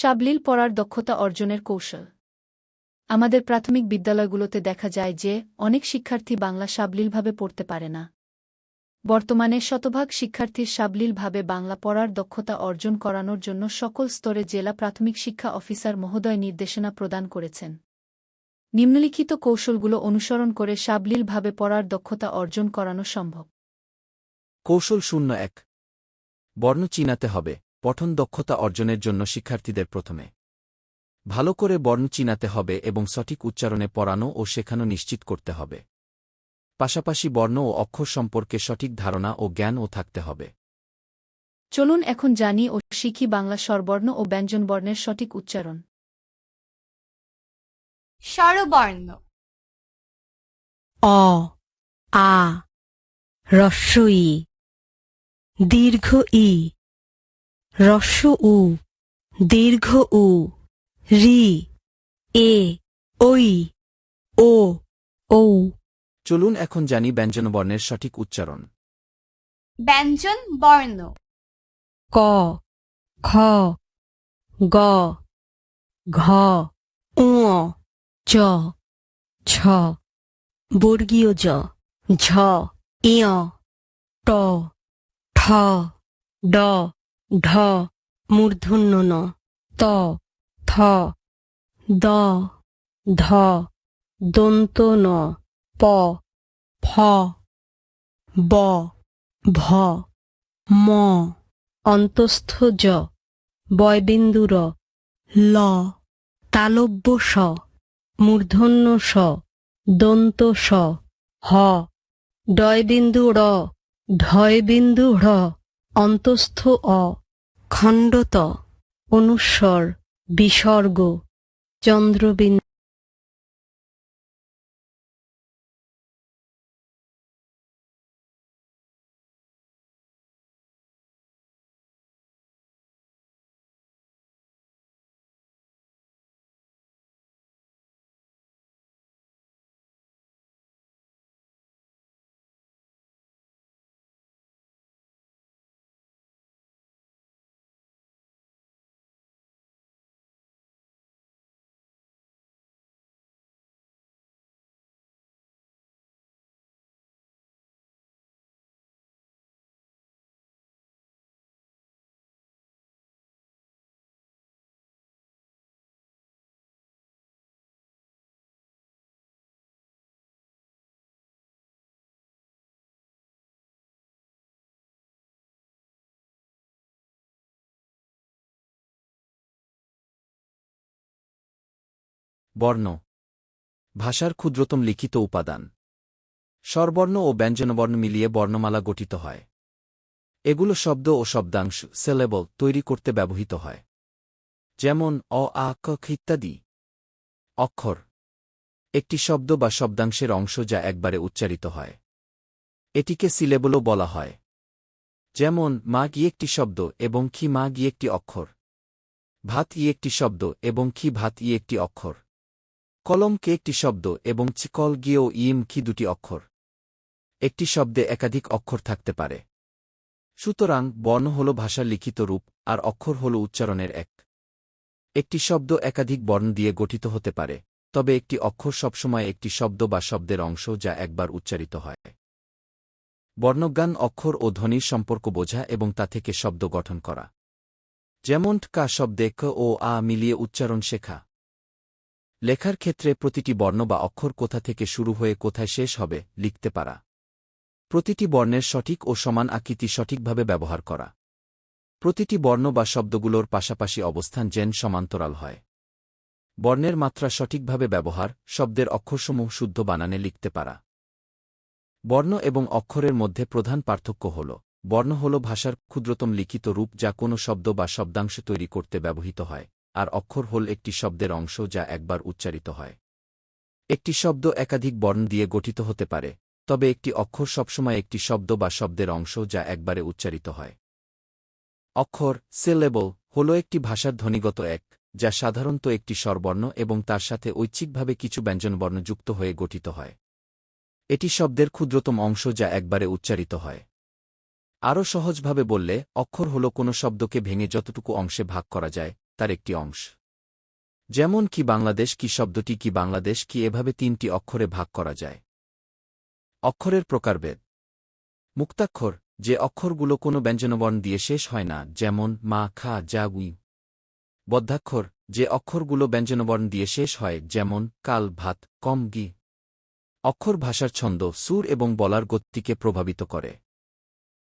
সাবলীল পড়ার দক্ষতা অর্জনের কৌশল। আমাদের প্রাথমিক বিদ্যালয়গুলোতে দেখা যায় যে, অনেক শিক্ষার্থী বাংলা সাবলীলভাবে পড়তে পারে না। বর্তমানে শতভাগ শিক্ষার্থীর সাবলীলভাবে বাংলা পড়ার দক্ষতা অর্জন করানোর জন্য সকল স্তরে জেলা প্রাথমিক শিক্ষা অফিসার মহোদয় নির্দেশনা প্রদান করেছেন। নিম্নলিখিত কৌশলগুলো অনুসরণ করে সাবলীলভাবে পড়ার দক্ষতা অর্জন করানো সম্ভব। কৌশল শূন্য এক। বর্ণ চিনাতে হবে। পঠন দক্ষতা অর্জনের জন্য শিক্ষার্থীদের প্রথমে। ভালো করে বর্ণ চিনাতে হবে এবং সঠিক উচ্চারণে পড়ানো ও শেখানো নিশ্চিত করতে হবে। পাশাপাশি বর্ণ ও অক্ষর সম্পর্কে সঠিক ধারণা ও জ্ঞানও থাকতে হবে। চলুন এখন জানি ও শিখি বাংলা স্বরবর্ণ ও ব্যঞ্জনবর্ণের সঠিক উচ্চারণ। স্বরবর্ণ। অ আ হ্রস্ব ই দীর্ঘ ই। হ্রস্ব উ দীর্ঘ উ রি এ ওই ও ঔ। চলুন এখন জানি ব্যঞ্জনবর্ণের সঠিক উচ্চারণ। ব্যঞ্জন বর্ণ। ক খ গ ঘ উ চ ছ বর্গীয় জ ঝ ইয় ট ঠ ড ঢ মূর্ধন্য ন। ত, থ, দ, ধ, দন্ত ন। প, ফ, ব, ভ, ম। অন্তস্থ জ বয়বিন্দুর ল, তালব্য স, মূর্ধন্য স, দন্ত স। হ, ডয়বিন্দু র, ঢয়বিন্দু ঢ় অন্তস্থ অ। খণ্ডত অনুস্বর বিসর্গ চন্দ্রবিন্দু। বর্ণ। ভাষার ক্ষুদ্রতম লিখিত উপাদান। স্বরবর্ণ ও ব্যঞ্জনবর্ণ মিলিয়ে বর্ণমালা গঠিত হয়। এগুলো শব্দ ও শব্দাংশ সেলেবল তৈরি করতে ব্যবহৃত হয়। যেমন, অ, আ, ক ইত্যাদি। অক্ষর। একটি শব্দ বা শব্দাংশের অংশ যা একবারে উচ্চারিত হয়। এটিকে সিলেবলও বলা হয়। যেমন, মা গি একটি শব্দ এবং খি মা গি একটি অক্ষর। ভাত ই একটি শব্দ এবং খি ভাত ই একটি অক্ষর। কলম কে একটি শব্দ এবং চিকল গিয়েও ইম কি দুটি অক্ষর। একটি শব্দে একাধিক অক্ষর থাকতে পারে। সুতরাং বর্ণ হল ভাষার লিখিত রূপ, আর অক্ষর হল উচ্চারণের এক। একটি শব্দ একাধিক বর্ণ দিয়ে গঠিত হতে পারে, তবে একটি অক্ষর সবসময় একটি শব্দ বা শব্দের অংশ যা একবার উচ্চারিত হয়। বর্ণজ্ঞান অক্ষর ও ধ্বনির সম্পর্ক বোঝা এবং তা থেকে শব্দ গঠন করা। যেমন কা শব্দে ক ও আ মিলিয়ে উচ্চারণ শেখা। লেখার ক্ষেত্রে প্রতিটি বর্ণ বা অক্ষর কোথা থেকে শুরু হয়ে কোথায় শেষ হবে, লিখতে পারা। প্রতিটি বর্ণের সঠিক ও সমান আকৃতি সঠিকভাবে ব্যবহার করা। প্রতিটি বর্ণ বা শব্দগুলোর পাশাপাশি অবস্থান যেন সমান্তরাল হয়। বর্ণের মাত্রা সঠিকভাবে ব্যবহার, শব্দের অক্ষরসমূহ শুদ্ধ বানানে লিখতে পারা। বর্ণ এবং অক্ষরের মধ্যে প্রধান পার্থক্য হল, বর্ণ হল ভাষার ক্ষুদ্রতম লিখিত রূপ যা কোনো শব্দ বা শব্দাংশ তৈরি করতে ব্যবহৃত হয়। আর অক্ষর হল একটি শব্দের অংশ যা একবার উচ্চারিত হয়। একটি শব্দ একাধিক বর্ণ দিয়ে গঠিত হতে পারে, তবে একটি অক্ষর সবসময় একটি শব্দ বা শব্দের অংশ যা একবারে উচ্চারিত হয়। অক্ষর সেলেবল হল একটি ভাষার ধ্বনিগত এক, যা সাধারণত একটি স্বরবর্ণ এবং তার সাথে ঐচ্ছিকভাবে কিছু ব্যঞ্জনবর্ণ যুক্ত হয়ে গঠিত হয়। এটি শব্দের ক্ষুদ্রতম অংশ যা একবারে উচ্চারিত হয়। আরও সহজভাবে বললে, অক্ষর হল কোনো শব্দকে ভেঙে যতটুকু অংশে ভাগ করা যায় তার একটি অংশ। যেমন কি বাংলাদেশ কি শব্দটি কি বাংলাদেশ কি এভাবে তিনটি অক্ষরে ভাগ করা যায়। অক্ষরের প্রকারভেদ। মুক্তাক্ষর, যে অক্ষরগুলো কোনো ব্যঞ্জনবর্ণ দিয়ে শেষ হয় না, যেমন মা, খা, যা, উই। বদ্ধাক্ষর যে অক্ষরগুলো ব্যঞ্জনবর্ণ দিয়ে শেষ হয়, যেমন কাল, ভাত, কম, গি। অক্ষর ভাষার ছন্দ সুর এবং বলার গতিকে প্রভাবিত করে।